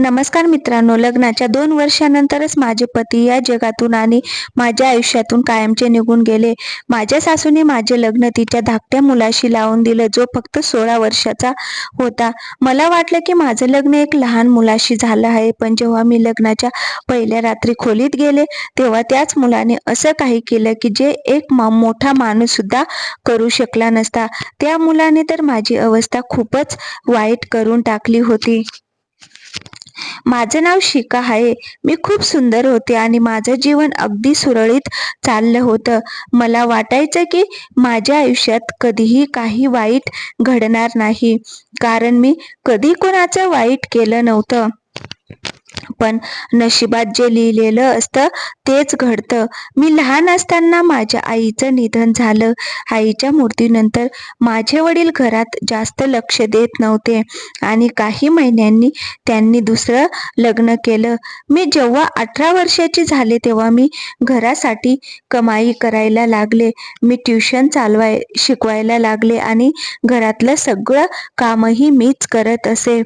नमस्कार मित्रांनो लग्नाच्या दोन वर्षानंतरच माझे पती या जगातून आणि माझ्या आयुष्यातून कायमचे निघून गेले. माझ्या सासूने माझे लग्न तिच्या धाकट्या मुलाशी लावून दिलं जो फक्त सोळा वर्षाचा होता. मला वाटलं की माझं लग्न एक लहान मुलाशी झालं आहे पण जेव्हा मी लग्नाच्या पहिल्या रात्री खोलीत गेले तेव्हा त्याच मुलाने असं काही केलं की जे एक मा- मोठा माणूस सुद्धा करू शकला नसता. त्या मुलाने तर माझी अवस्था खूपच वाईट करून टाकली होती. माझं नाव शिका आहे. मी खूप सुंदर होते आणि माझं जीवन अगदी सुरळीत चाललं होतं. मला वाटायचं की माझ्या आयुष्यात कधीही काही वाईट घडणार नाही. कारण मी कधी कोणाचं वाईट केलं नव्हतं. पण नशिबात जे लिहिलेलं असतं तेच घडतं. मी लहान असताना माझ्या आईचं निधन झालं. आईच्या मृत्यूनंतर माझे वडील घरात जास्त लक्ष देत नव्हते आणि काही महिन्यांनी त्यांनी दुसरं लग्न केलं. मी जेव्हा अठरा वर्षाची झाले तेव्हा मी घरासाठी कमाई करायला लागले. मी ट्युशन चालवाय शिकवायला लागले आणि घरातलं सगळं कामही मीच करत असे.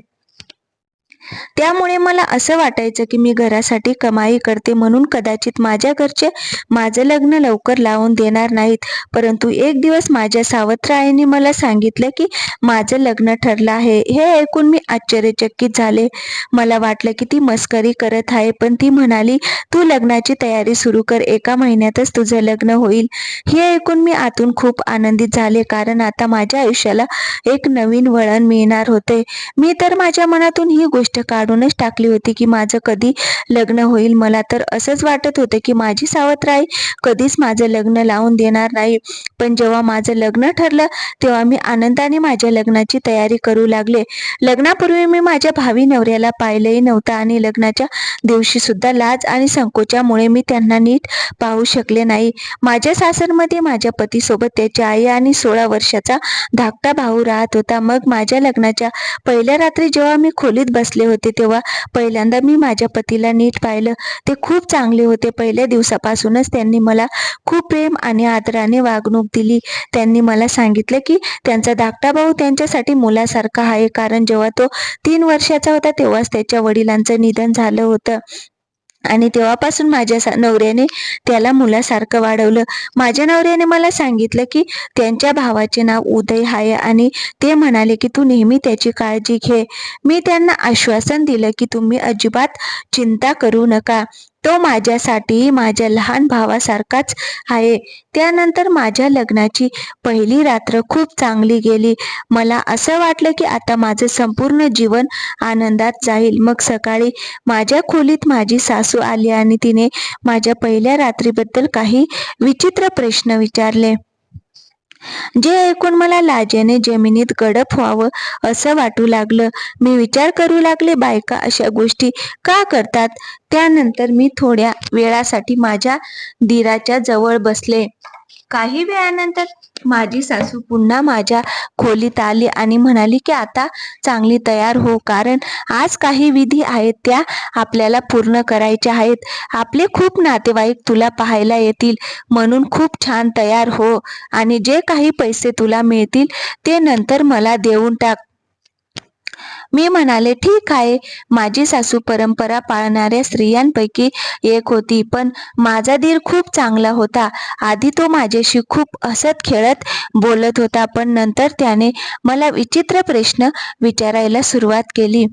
त्यामुळे मला असं वाटायचं की मी घरासाठी कमाई करते म्हणून कदाचित माझ्या घरचे माझं लग्न लवकर लावून देणार नाहीत. परंतु एक दिवस माझ्या सावत्र आईने मला सांगितलं की माझं लग्न ठरलं आहे. हे ऐकून मी आश्चर्यचकित झाले. मला वाटलं की ती मस्करी करत आहे पण ती म्हणाली तू लग्नाची तयारी सुरू कर. एका महिन्यातच तुझं लग्न होईल. हे ऐकून मी आतून खूप आनंदित झाले कारण आता माझ्या आयुष्याला एक नवीन वळण मिळणार होते. मी तर माझ्या मनातून ही गोष्ट काढूनच टाकली होती की माझं कधी लग्न होईल. मला तर असंच वाटत होतं की माझी सावत्र आई कधीच माझं लग्न लावून देणार नाही. पण जेव्हा माझं लग्न ठरलं तेव्हा मी आनंदाने माझ्या लग्नाची तयारी करू लागले. लग्नापूर्वी मी माझ्या भावी नवऱ्याला पाहिलंही नव्हतं आणि लग्नाच्या दिवशी सुद्धा लाज आणि संकोचामुळे मी त्यांना नीट पाहू शकले नाही. माझ्या सासरमध्ये माझ्या पतीसोबत त्याची आई आणि सोळा वर्षाचा धाकटा भाऊ राहत होता. मग माझ्या लग्नाच्या पहिल्या रात्री जेव्हा मी खोलीत बसले होते तेव्हा पहिल्यांदा मी माझ्या पतीला नीट पाहिलं. ते खूप चांगले होते. पहिल्या दिवसापासूनच त्यांनी मला खूप प्रेम आणि आदराने वागणूक दिली. त्यांनी मला सांगितलं की त्यांचा धाकटा भाऊ त्यांच्यासाठी मुलासारखा आहे. कारण जेव्हा तो तीन वर्षाचा होता तेव्हाच त्याच्या वडिलांचं निधन झालं होतं. आणि तेव्हापासून माझ्या सा- नवऱ्याने त्याला मुलासारखं वाढवलं. माझ्या नवऱ्याने मला सांगितलं की त्यांच्या भावाचे नाव उदय आहे आणि ते म्हणाले की तू नेहमी त्याची काळजी घे. मी त्यांना आश्वासन दिलं की तुम्ही अजिबात चिंता करू नका. तो माझ्यासाठी माझ्या लहान भावासारखाच आहे. त्यानंतर माझ्या लग्नाची पहिली रात्र खूप चांगली गेली. मला असं वाटलं की आता माझं संपूर्ण जीवन आनंदात जाईल. मग सकाळी माझ्या खोलीत माझी सासू आली आणि तिने माझ्या पहिल्या रात्रीबद्दल काही विचित्र प्रश्न विचारले. जे ऐकून मला लाजेने जमिनीत गडप व्हावं असं वाटू लागलं. मी विचार करू लागले बायका अशा गोष्टी का करतात? त्यानंतर मी थोड्या वेळासाठी माझ्या दिराच्या जवळ बसले. काही वेळानंतर माझी सासू पुन्हा माझ्या खोलीत आली आणि म्हणाली की आता चांगली तयार हो कारण आज काही विधी आहेत त्या आपल्याला पूर्ण करायच्या आहेत. आपले खूप नातेवाईक तुला पाहायला येतील. म्हणून खूप छान तयार हो आणि जे काही पैसे तुला मिळतील ते नंतर मला देऊन टाक. मी म्हणाले ठीक आहे. माझी सासू परंपरा पाळणाऱ्या स्त्रियांपैकी एक होती पण माझा दीर खूप चांगला होता. आधी तो माझ्याशी खूप हसत खेळत बोलत होता पण नंतर त्याने मला विचित्र प्रश्न विचारायला सुरुवात केली.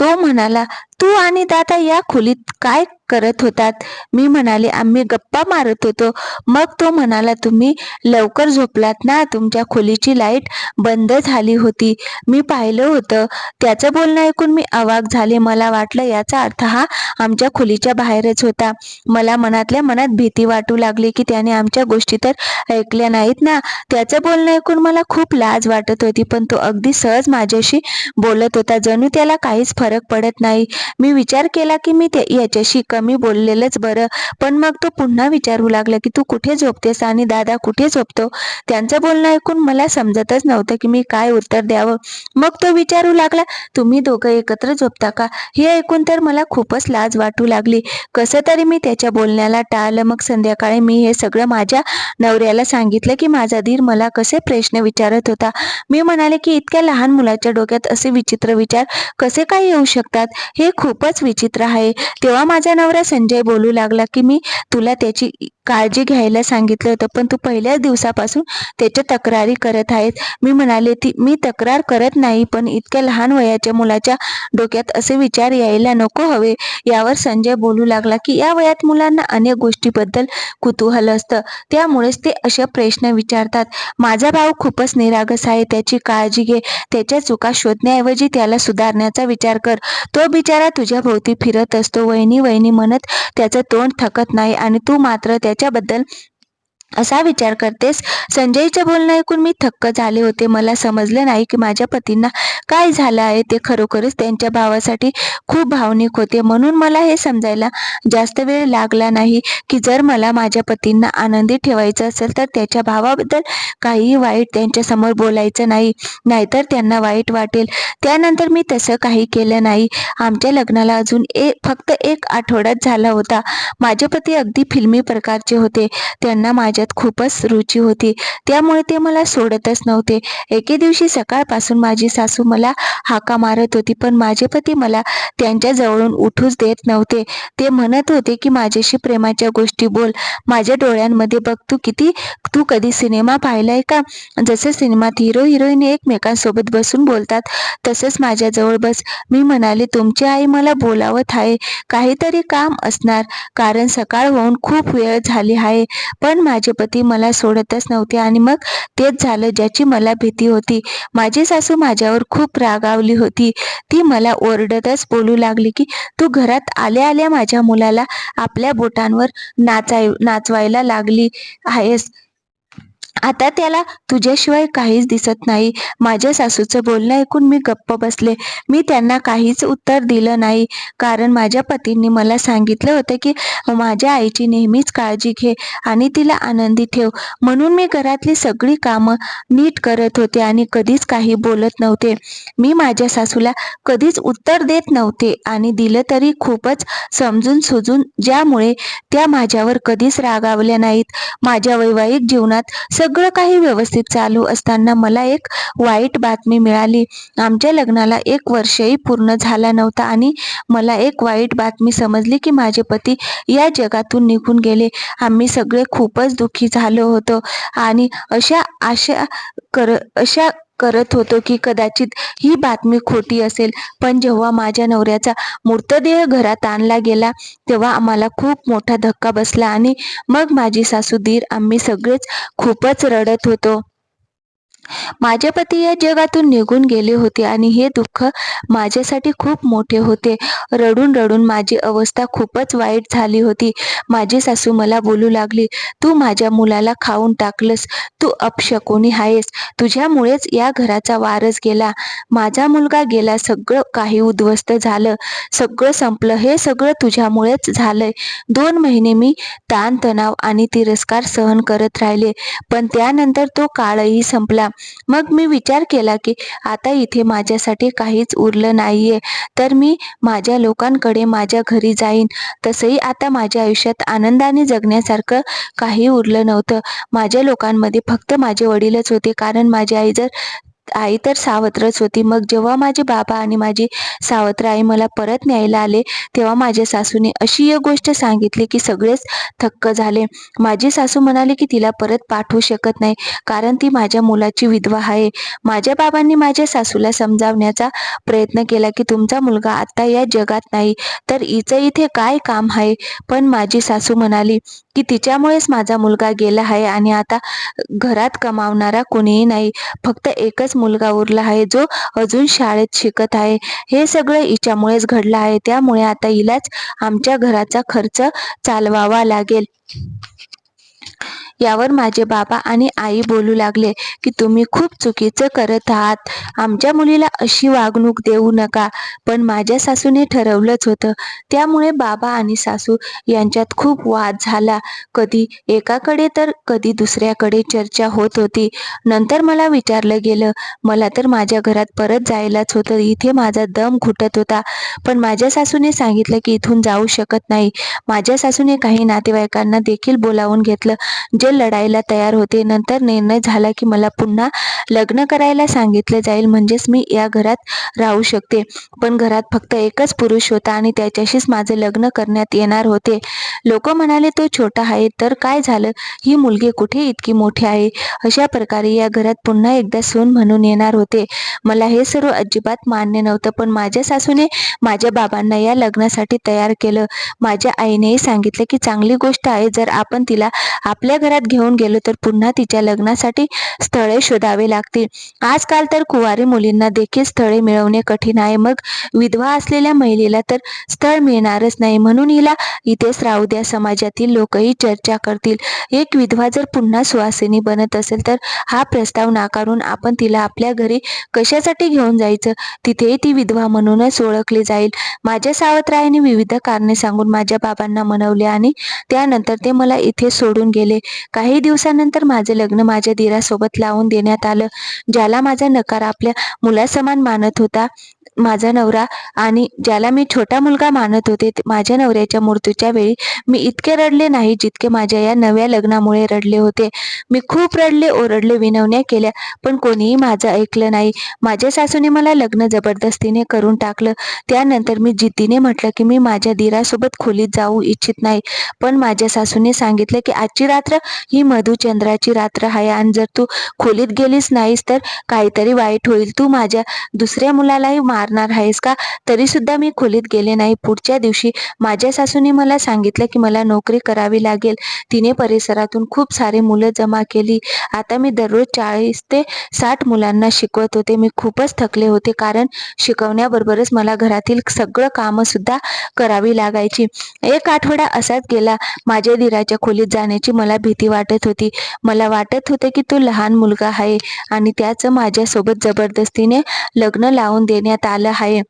तो म्हणाला तू आणि दादा या खोलीत काय करत होतात. मी म्हणाले आम्ही गप्पा मारत होतो. मग तो म्हणाला तुम्ही लवकर झोपलात ना? तुमच्या खोलीची लाइट बंद झाली होती. मी पाहिलं होतं. त्याचं बोलणं ऐकून मी अवाक झाले. मला वाटलं याचा अर्थ हा आमच्या खोलीच्या बाहेरच होता. मला मनातल्या मनात भीती वाटू लागली की त्याने आमच्या गोष्टी तर ऐकल्या नाहीत ना? त्याचं बोलणं ऐकून मला खूप लाज वाटत होती पण तो अगदी सहज माझ्याशी बोलत होता. जणू त्याला काहीच फरक पडत नाही. मी विचार केला की मी ते याच्याशी कमी बोललेलंच बरं. पण मग तो पुन्हा विचारू लागला की तू कुठे झोपतेस आणि दादा कुठे झोपतो? त्यांचं बोलणं ऐकून मला समजतच नव्हतं की मी काय उत्तर द्यावं. मग तो विचारू लागला तुम्ही दोघं एकत्र झोपता का? हे ऐकून तर मला खूपच लाज वाटू लागली. कसं तरी मी त्याच्या बोलण्याला टाळलं. मग संध्याकाळी मी हे सगळं माझ्या नवऱ्याला सांगितलं की माझा धीर मला कसे प्रश्न विचारत होता. मी म्हणाले की इतक्या लहान मुलाच्या डोक्यात असे विचित्र विचार कसे काय येऊ शकतात? हे खूपच विचित्र आहे. तेव्हा माझा नवरा संजय बोलू लागला की मी तुला त्याची काळजी घ्यायला सांगितलं होतं पण तू पहिल्याच दिवसापासून त्याच्या तक्रारी करत आहेत. मी म्हणाले ती मी तक्रार करत नाही पण इतक्या लहान वयाच्या मुलाच्या डोक्यात असे विचार यायला नको हवे. यावर संजय बोलू लागला की या वयात मुलांना अनेक गोष्टीबद्दल कुतूहल असतं. त्यामुळेच ते असे प्रश्न विचारतात. माझा भाऊ खूपच निरागस आहे त्याची काळजी घे. त्याच्या चुका शोधण्याऐवजी त्याला सुधारण्याचा विचार कर. तो बिचारा तुझ्या भोवती फिरत असतो. वहिनी वहिनी म्हणत त्याचं तोंड थकत नाही आणि तू मात्र त्याच्याबद्दल असा विचार करतेस. संजयचं बोलणं ऐकून मी थक्क झाले होते. मला समजलं नाही की माझ्या पतींना काय झालं आहे. ते खरोखरच त्यांच्या भावासाठी खूप भावनिक होते. म्हणून मला हे समजायला जास्त वेळ लागला नाही की जर मला माझ्या पतींना आनंदी ठेवायचं असेल तर त्याच्या भावाबद्दल काहीही वाईट त्यांच्यासमोर बोलायचं नाही. नाहीतर त्यांना वाईट वाटेल. त्यानंतर मी तसं काही केलं नाही. आमच्या लग्नाला अजून एक फक्त एक आठवड्यात झाला होता. माझे पती अगदी फिल्मी प्रकारचे होते. त्यांना माझ्या माझ्यात खूपच रुची होती. त्यामुळे ते मला सोडतच नव्हते. एके दिवशी सकाळपासून माझी सासू मला हाका मारत होती पण माझे पती मला त्यांच्या जवळून उठूच देत नव्हते. ते म्हणत होते की माझ्याशी प्रेमाच्या गोष्टी बोल. माझ्या डोळ्यांमध्ये बघ तू किती तू कधी सिनेमा पाहिलाय का? जसं सिनेमात हिरो हिरोईन एकमेकांसोबत बसून बोलतात तसंच माझ्याजवळ बस. मी म्हणाले तुमची आई मला बोलावत आहे. काहीतरी काम असणार. कारण सकाळ होऊन खूप वेळ झाली आहे. पण माझे पती मला सोडतच नव्हते आणि मग तेच झालं ज्याची मला भीती होती. माझी सासू माझ्यावर खूप रागावली होती. ती मला ओरडतच बोलू लागली की तू घरात आल्या आल्या माझ्या मुलाला आपल्या बोटांवर नाचाय नाचवायला लागली आहेस. आता त्याला तुझ्याशिवाय काहीच दिसत नाही. माझ्या सासूचं बोलणं ऐकून मी गप्प बसले. मी त्यांना काहीच उत्तर दिलं नाही. कारण माझ्या पतींनी मला सांगितलं होतं की माझ्या आईची नेहमीच काळजी घे आणि तिला आनंदी ठेव. म्हणून मी घरातली सगळी कामं नीट करत होते आणि कधीच काही बोलत नव्हते. मी माझ्या सासूला कधीच उत्तर देत नव्हते आणि दिलं तरी खूपच समजून सुजून ज्यामुळे त्या माझ्यावर कधीच रागावल्या नाहीत. माझ्या वैवाहिक जीवनात सगळं काही व्यवस्थित चालू असताना मला एक वाईट बातमी मिळाली. आमच्या लग्नाला एक वर्षही पूर्ण झाला नव्हता आणि मला एक वाईट बातमी समजली की माझे पती या जगातून निघून गेले. आम्ही सगळे खूपच दुःखी झालो होतो आणि अशा आशा कर अशा करत होतो की कदाचित ही बातमी खोटी असेल. पण जेव्हा माझ्या नवऱ्याचा मृतदेह घरात आणला गेला तेव्हा आम्हाला खूप मोठा धक्का बसला आणि मग माझी सासू दीर आम्ही सगळेच खूपच रडत होतो. माझे पती या जगातून निघून गेले होते आणि हे दुःख माझ्यासाठी खूप मोठे होते. रडून रडून माझी अवस्था खूपच वाईट झाली होती. माझी सासू मला बोलू लागली तू माझ्या मुलाला खाऊन टाकलंस. तू अपशकोनी आहेस. तुझ्यामुळेच या घराचा वारस गेला. माझा मुलगा गेला. सगळं काही उद्ध्वस्त झालं. सगळं संपलं. हे सगळं तुझ्यामुळेच झालंय. दोन महिने मी ताणतणाव आणि तिरस्कार सहन करत राहिले. पण त्यानंतर तो काळही संपला. मग मी विचार केला की आता इथे माझ्यासाठी काहीच उरलं नाही आहे तर मी माझ्या लोकांकडे माझ्या घरी जाईन. तसंही आता माझ्या आयुष्यात आनंदाने जगण्यासारखं काही उरलं नव्हतं. माझ्या लोकांमध्ये फक्त माझे वडीलच होते. कारण माझी आई जर आई तर सावत्रच होती. मग जेव्हा माझे बाबा आणि माझी सावत्र आई मला परत न्यायला आले तेव्हा माझ्या सासूने अशी एक गोष्ट सांगितली की सगळेच थक्क झाले. माझी सासू म्हणाली की तिला परत पाठवू शकत नाही कारण ती माझ्या मुलाची विधवा आहे. माझ्या बाबांनी माझ्या सासूला समजावण्याचा प्रयत्न केला की तुमचा मुलगा आता या जगात नाही तर हिचं इथे काय काम आहे? पण माझी सासू म्हणाली की तिच्यामुळेच माझा मुलगा गेला आहे आणि आता घरात कमावणारा कोणीही नाही. फक्त एकच मुलगा उरला आहे जो अजून शाळेत शिकत आहे. हे सगळं हिच्यामुळेच घडलं आहे. त्यामुळे आता हिलाच आमच्या घराचा खर्च चालवावा लागेल. यावर माझे बाबा आणि आई बोलू लागले की तुम्ही खूप चुकीचं करत आहात. आमच्या मुलीला अशी वागणूक देऊ नका. पण माझ्या सासूने ठरवलंच होतं. त्यामुळे बाबा आणि सासू यांच्यात खूप वाद झाला. कधी एकाकडे तर कधी दुसऱ्याकडे चर्चा होत होती. नंतर मला विचारलं गेलं मला तर माझ्या घरात परत जायलाच होतं. इथे माझा दम घुटत होता. पण माझ्या सासूने सांगितलं की इथून जाऊ शकत नाही. माझ्या सासूने काही नातेवाईकांना देखील बोलावून घेतलं. जे लढायला तयार होते नंतर निर्णय झाला की मला पुन्हा लग्न करायला सांगितलं जाईल म्हणजेच मी या घरात राहू शकते. पण घरात फक्त एकच पुरुष होता आणि त्याच्याशीच माझं लग्न करण्यात येणार होते. लोक म्हणाले तो छोटा आहे तर काय झालं? ही मुलगी कुठे इतकी मोठी आहे? अशा प्रकारे या घरात पुन्हा एकदा सून म्हणून येणार होते. मला हे सर्व अजिबात मान्य नव्हतं पण माझ्या सासूने माझ्या बाबांना या लग्नासाठी तयार केलं. माझ्या आईनेही सांगितलं की चांगली गोष्ट आहे जर आपण तिला आपल्या घरात घेऊन गेलो तर पुन्हा तिच्या लग्नासाठी स्थळे शोधावे लागतील. आजकाल तर कुवारी मुलींना देखील स्थळे मिळवणे कठीण आहे. मग विधवा असलेल्या महिलेला तर स्थळ मिळणारच नाही. म्हणून हिला इथेच राहू द्या. समाजातील लोकही चर्चा करतील. एक विधवा जर पुन्हा सुवासिनी बनत असेल तर हा प्रस्ताव नाकारून आपण तिला आपल्या घरी कशासाठी घेऊन जायचं? तिथेही ती विधवा म्हणूनच ओळखली जाईल. माझ्या सावत्राईने विविध कारणे सांगून माझ्या बाबांना मनवले आणि त्यानंतर ते मला इथे सोडून गेले. काही दिवसानंतर माझे लग्न माझ्या दिरासोबत लावून देण्यात आलं ज्याला माझा नकार आपल्या मुलासमान मानत होता. माझा नवरा आणि ज्याला मी छोटा मुलगा मानत होते माझ्या नवऱ्याच्या मृत्यूच्या वेळी मी इतके रडले नाही जितके माझ्या या नव्या लग्नामुळे रडले होते. मी खूप रडले ओरडले विनवण्या केल्या पण कोणीही माझं ऐकलं नाही. माझ्या सासूने मला लग्न जबरदस्तीने करून टाकलं. त्यानंतर मी जिद्दीने म्हटलं की मी माझ्या दिरासोबत खोलीत जाऊ इच्छित नाही. पण माझ्या सासूने सांगितलं की आजची रात्र ही मधुचंद्राची रात्र आहे आणि जर तू खोलीत गेलीस नाहीस तर काहीतरी वाईट होईल. तू माझ्या दुसऱ्या मुलालाही मारणार आहेस का? तरी सुद्धा मी खोलीत गेले नाही. पुढच्या दिवशी माझ्या सासूने मला सांगितलं की मला नोकरी करावी लागेल. तिने परिसरातून खूप सारे मुलं जमा केली. आता मी दररोज चाळीस ते साठ मुलांना शिकवत होते. मी खूपच थकले होते कारण शिकवण्याबरोबरच मला घरातील सगळं कामं सुद्धा करावी लागायची. एक आठवडा असाच गेला. माझ्या दिराच्या खोलीत जाण्याची मला भीती वाटत होती. मला वाटत होते की तो लहान मुलगा आहे आणि त्याचं माझ्यासोबत जबरदस्तीने लग्न लावून देण्यात आलं आहे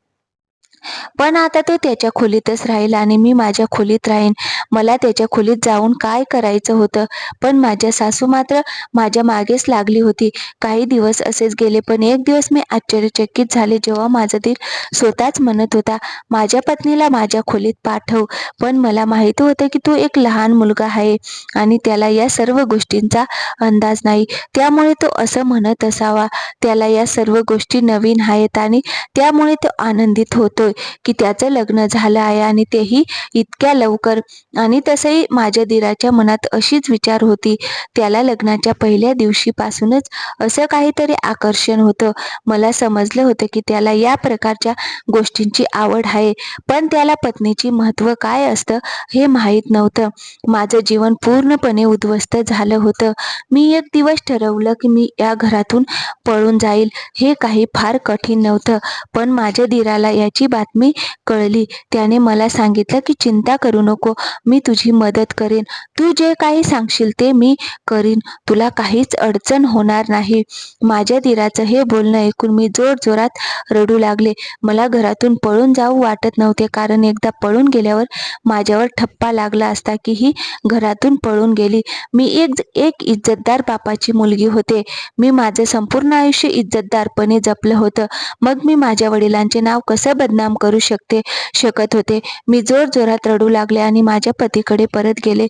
पण आता तो त्याच्या खोलीतच राहील आणि मी माझ्या खोलीत राहीन. मला त्याच्या खोलीत जाऊन काय करायचं होतं? पण माझ्या सासू मात्र माझ्या मागेच लागली होती. काही दिवस असेच गेले पण एक दिवस मी आश्चर्यचकित झाले जेव्हा माझा दीर स्वतःच म्हणत होता माझ्या पत्नीला माझ्या खोलीत पाठव पण मला माहिती होतं की तो एक लहान मुलगा आहे आणि त्याला या सर्व गोष्टींचा अंदाज नाही. त्यामुळे तो असं म्हणत असावा. त्याला या सर्व गोष्टी नवीन आहेत आणि त्यामुळे तो आनंदित होतो. होतोय की त्याचं लग्न झालं आहे आणि तेही इतक्या लवकर. आणि तसंही माझ्या दिराच्या मनात अशीच विचार होती. त्याला लग्नाच्या पहिल्या दिवशीपासूनच असं काहीतरी आकर्षण होतं. मला समजलं होतं की त्याला या प्रकारच्या गोष्टींची आवड आहे. पण त्याला पत्नीची महत्त्व काय असतं हे माहीत नव्हतं. माझं जीवन पूर्णपणे उद्ध्वस्त झालं होतं. मी एक दिवस ठरवलं की मी या घरातून पळून जाईल हे काही फार कठीण नव्हतं. पण माझ्या दिराला याची बातमी कळली. त्याने मला सांगितलं की चिंता करू नको. मी तुझी मदत करेन. तू जे काही सांगशील ते मी करीन. तुला काहीच अडचण होणार नाही. माझ्या दिराचं हे बोलणं ऐकून मी जोर जोरात रडू लागले. मला घरातून पळून जाऊ वाटत नव्हते. कारण एकदा पळून गेल्यावर माझ्यावर ठप्पा लागला असता की ही घरातून पळून गेली. मी एक एक इज्जतदार बापाची मुलगी होते. मी माझं संपूर्ण आयुष्य इज्जतदारपणे जपलं होतं. मग मी माझ्या वडिलांचे नाव कसं बदनाम करू शकते शकत होते. मी जोर जोरात रडू लागले आणि माझ्या पतीकडे परत गेले.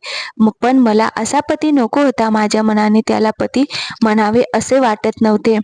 पण मला असा पती नको होता माझ्या मनाने त्याला पती म्हणावे असे वाटत नव्हते.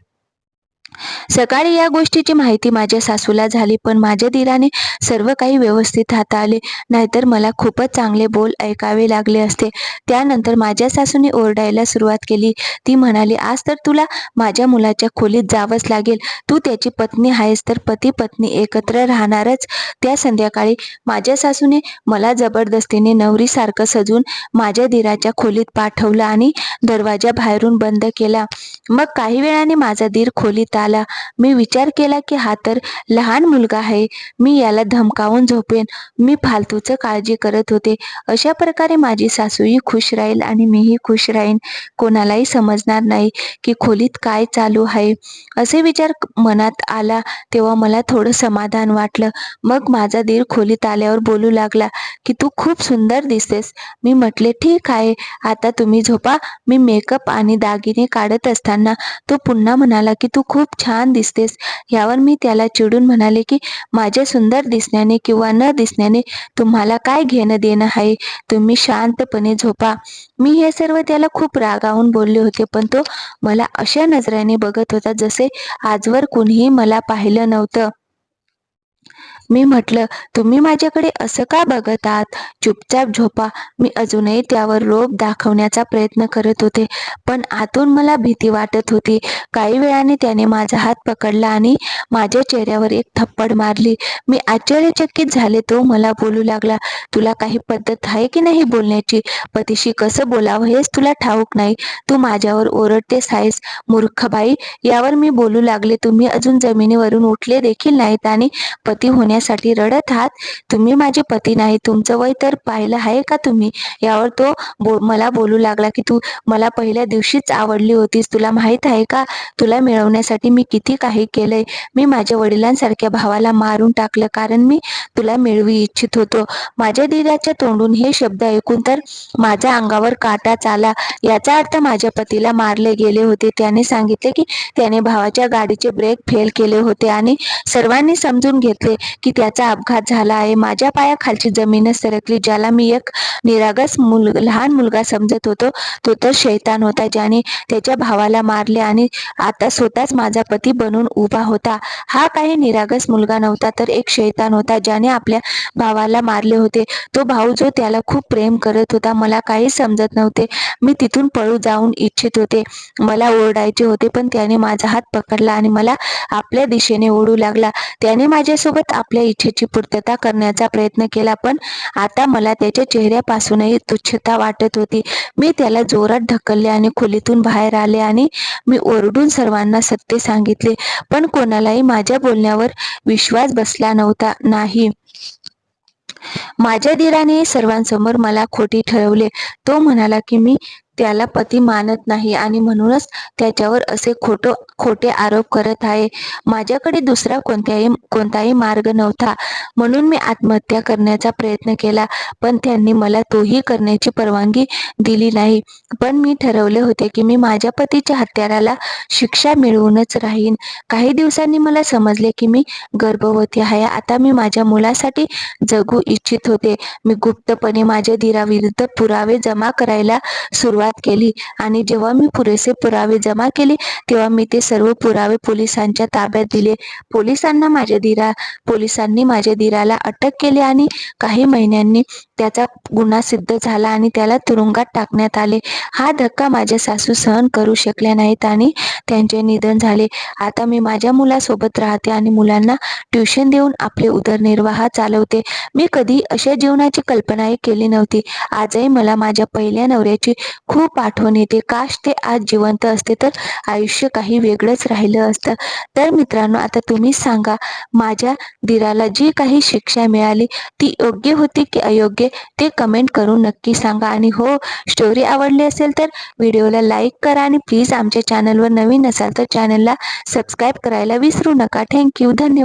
सकाळी या गोष्टीची माहिती माझ्या सासूला झाली पण माझ्या दिराने सर्व काही व्यवस्थित हाताळले. नाहीतर मला खूपच चांगले बोल ऐकावे लागले असते. त्यानंतर माझ्या सासूने ओरडायला सुरुवात केली. ती म्हणाली आज तर तुला माझ्या मुलाच्या खोलीत जावंच लागेल. तू त्याची पत्नी आहेस तर पती पत्नी एकत्र राहणारच. त्या संध्याकाळी माझ्या सासूने मला जबरदस्तीने नवरीसारखं सजून माझ्या दिराच्या खोलीत पाठवलं आणि दरवाजा बाहेरून बंद केला. मग काही वेळाने माझा दीर खोलीत आला. मी विचार केला की हा तर लहान मुलगा आहे. मी याला धमकावून झोपेन. मी फालतूचं काळजी करत होते. अशा प्रकारे माझी सासूही खुश राहील आणि मीही खुश राहीन. कोणालाही समजणार नाही की खोलीत काय चालू आहे. असे विचार मनात आला तेव्हा मला थोडं समाधान वाटलं. मग माझा दीर खोलीत आल्यावर बोलू लागला की तू खूप सुंदर दिसतेस. मी म्हटले ठीक आहे. आता तुम्ही झोपा. मी मेकअप आणि दागिने काढत असताना तो पुन्हा म्हणाला की तू खूप छान दिसतेस. यावर मी त्याला चिडून म्हणाले की माझ्या सुंदर दिसण्याने किंवा न दिसण्याने तुम्हाला काय घेणं देणं आहे? तुम्ही शांतपणे झोपा. मी हे सर्व त्याला खूप रागावून बोलले होते पण तो मला अशा नजराने बघत होता जसे आजवर कुणीही मला पाहिलं नव्हतं. मी म्हटलं तुम्ही माझ्याकडे असं का बघत आहात चुपचाप झोपा. मी अजूनही त्यावर रोप दाखवण्याचा प्रयत्न करत होते पण आतून मला भीती वाटत होती. काही वेळाने त्याने माझा हात पकडला आणि माझ्या चेहऱ्यावर एक थप्पड मारली. मी आश्चर्यचकित झाले. तो मला बोलू लागला तुला काही पद्धत आहे की नाही बोलण्याची? पतीशी कसं बोलावं हेच तुला ठाऊक नाही. तू माझ्यावर ओरडतेस आहेस मूर्खबाई. यावर मी बोलू लागले. तुम्ही अजून जमिनीवरून उठले देखील नाहीत आणि पती होण्यासाठी रडत आहात? तुम्ही माझे पती नाही. तुमचं वय तर पाहिलं आहे का तुम्ही? यावर तो बो मला बोलू लागला की तू मला पहिल्या दिवशीच आवडली होतीस. तुला माहीत आहे का? तुला मिळवण्यासाठी मी किती काही केलंय. मी माझ्या वडिलांसारख्या भावाला मारून टाकलं कारण मी तुला मिळवी इच्छित होतो. माझ्या दिराच्या तोंडून हे शब्द ऐकून तर माझ्या अंगावर काटाच आला. याचा अर्थ माझ्या पतीला मारले गेले होते. त्याने सांगितले की त्याने भावाच्या गाडीचे ब्रेक फेल केले होते आणि सर्वांनी समजून घेतले की त्याचा अपघात झाला आहे. माझ्या पायाखालची जमीनच सरकली ज्याला मी एक निरागस मुल लहान मुलगा समजत होतो. तो तर शैतान होता ज्याने त्याच्या भावाला मारले आणि आता स्वतःच माझा पती बनून उभा होता. हा काही निरागस मुलगा नव्हता तर एक शैतान होता ज्याने आपल्या भावाला मारले होते. तो भाऊ जो त्याला खूप प्रेम करत होता मला काही समजत नव्हते. मी तिथून पळू जाऊन इच्छित होते. मला ओरडायचे होते पण त्याने माझा हात पकडला आणि मला आपल्या दिशेने ओढू लागला. त्याने माझ्यासोबत आपल्या इच्छेची पूर्तता करण्याचा प्रयत्न केला पण आता मला त्याच्या चेहऱ्यापासूनही तुच्छता वाटत होती. मी त्याला जोरात ढकलले आणि खोलीतून बाहेर आले आणि मी ओरडून सर्वांना सत्य सांगितले पण कोणालाही माझ्या बोलण्यावर विश्वास बसला नव्हता नाही. माझ्या धीराने सर्वांसमोर मला खोटी ठरवले. तो म्हणाला की मी त्याला पती मानत नाही आणि म्हणूनच त्याच्यावर असे खोटो खोटे आरोप करत आहे. माझ्याकडे दुसरा कोणत्याही कोणताही मार्ग नव्हता. म्हणून मी आत्महत्या करण्याचा प्रयत्न केला पण त्यांनी मला तोही करण्याची परवानगी दिली नाही. पण मी ठरवले होते की मी माझ्या पतीच्या हत्याराला शिक्षा मिळवूनच राहीन. काही दिवसांनी मला समजले की मी गर्भवती आहे. आता मी माझ्या मुलासाठी जगू इच्छित होते. मी गुप्तपणे माझ्या धीराविरुद्ध पुरावे जमा करायला सुरुवात केली. आणि जेव्हा मी पुरेसे पुरावे जमा केले तेव्हा मी ते सर्व पुरावे पोलिसांच्या ताब्यात दिले. पोलिसांना माझ्या धीरा पोलिसांनी माझ्या धीराला अटक केली आणि काही महिन्यांनी त्याचा गुन्हा सिद्ध झाला आणि त्याला तुरुंगात टाकण्यात आले. हा धक्का माझ्या सासू सहन करू शकल्या नाहीत आणि त्यांचे निधन झाले. आता मी माझ्या मुलासोबत राहते आणि मुलांना ट्युशन देऊन आपले उदरनिर्वाह चालवते. मी कधी अशा जीवनाची कल्पनाही केली नव्हती. आजही मला माझ्या पहिल्या नवऱ्याची खूप आठवण येते. काश ते आज जिवंत असते तर आयुष्य काही वेगळंच राहिलं असतं. तर मित्रांनो आता तुम्ही सांगा माझ्या दिराला जी काही शिक्षा मिळाली ती योग्य होती की अयोग्य? ते कमेंट करून नक्की सांगा. आणि हो स्टोरी आवडली असेल तर व्हिडिओला लाईक करा आणि प्लीज आमच्या चॅनलवर नवीन असाल तर चॅनलला सबस्क्राईब करायला विसरू नका. थँक्यू धन्यवाद.